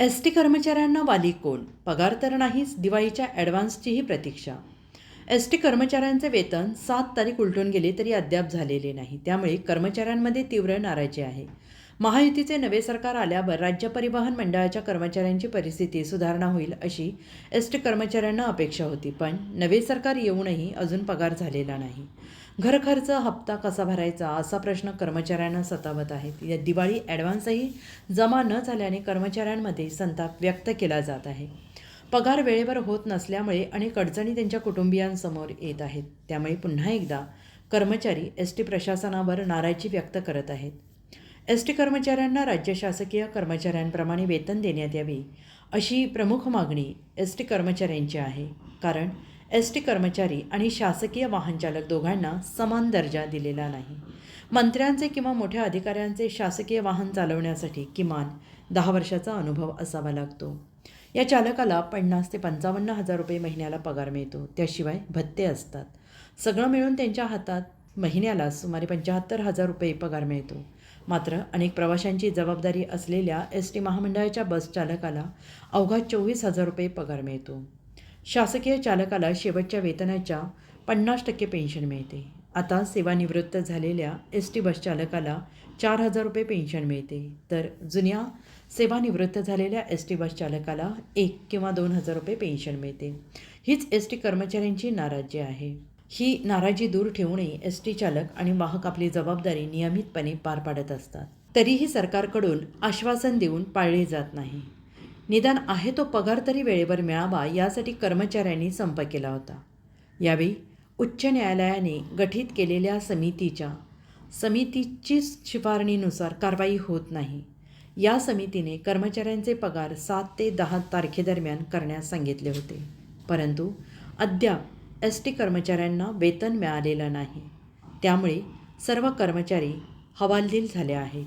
S T कर्मचाऱ्यांना वाली कोण? पगार तर नाहीच दिवाळीच्या ॲडव्हान्सचीही प्रतीक्षा. एस टी कर्मचाऱ्यांचे वेतन सात तारीख उलटून गेले तरी अद्याप झालेले नाही. त्यामुळे कर्मचाऱ्यांमध्ये तीव्र नाराजी आहे. महायुतीचे नवे सरकार आल्यावर राज्य परिवहन मंडळाच्या कर्मचाऱ्यांची परिस्थिती सुधारणा होईल अशी एस टी कर्मचाऱ्यांना अपेक्षा होती. पण नवे सरकार येऊनही अजून पगार झालेला नाही. घरखर्च हप्ता कसा भरायचा असा प्रश्न कर्मचाऱ्यांना सतावत आहेत. या दिवाळी ॲडव्हान्सही जमा न झाल्याने कर्मचाऱ्यांमध्ये संताप व्यक्त केला जात आहे. पगार वेळेवर होत नसल्यामुळे अनेक अडचणी त्यांच्या कुटुंबियांसमोर येत आहेत. त्यामुळे पुन्हा एकदा कर्मचारी एस टी प्रशासनावर नाराजी व्यक्त करत आहेत. एस टी कर्मचाऱ्यांना राज्य शासकीय कर्मचाऱ्यांप्रमाणे वेतन देण्यात यावे अशी प्रमुख मागणी एस टी कर्मचाऱ्यांची आहे. कारण एस टी कर्मचारी आणि शासकीय वाहनचालक दोघांना समान दर्जा दिलेला नाही. मंत्र्यांचे किंवा मोठ्या अधिकाऱ्यांचे शासकीय वाहन चालवण्यासाठी किमान दहा वर्षाचा अनुभव असावा लागतो. या चालकाला पन्नास ते पंचावन्न हजार रुपये महिन्याला पगार मिळतो. त्याशिवाय भत्ते असतात. सगळं मिळून त्यांच्या हातात महिन्याला सुमारे पंच्याहत्तर हजार रुपये पगार मिळतो. मात्र अनेक प्रवाशांची जबाबदारी असलेल्या एस टी महामंडळाच्या बस चालकाला अवघा चोवीस हजार रुपये पगार मिळतो. शासकीय चालकाला शेवटच्या वेतनाच्या पन्नास टक्के पेन्शन मिळते. आता सेवानिवृत्त झालेल्या एस टी बस चालकाला चार हजार रुपये पेन्शन मिळते. तर जुन्या सेवानिवृत्त झालेल्या एस टी बस चालकाला एक किंवा दोन हजार रुपये पेन्शन मिळते. हीच एस टी कर्मचाऱ्यांची नाराजी आहे. ही नाराजी दूर ठेवणे एस टी चालक आणि वाहक आपली जबाबदारी नियमितपणे पार पाडत असतात. तरीही सरकारकडून आश्वासन देऊन पाळले जात नाही. निदान आहे तो पगार तरी वेळेवर मिळावा यासाठी कर्मचाऱ्यांनी संप केला होता. यावेळी उच्च न्यायालयाने गठीत केलेल्या समितीच्या समितीची शिफारणीनुसार कारवाई होत नाही. या समितीने कर्मचाऱ्यांचे पगार सात ते दहा तारखेदरम्यान करण्यास सांगितले होते. परंतु अद्याप एस टी कर्मचाऱ्यांना वेतन मिळालेलं नाही. त्यामुळे सर्व कर्मचारी हवालदिल झाले आहेत.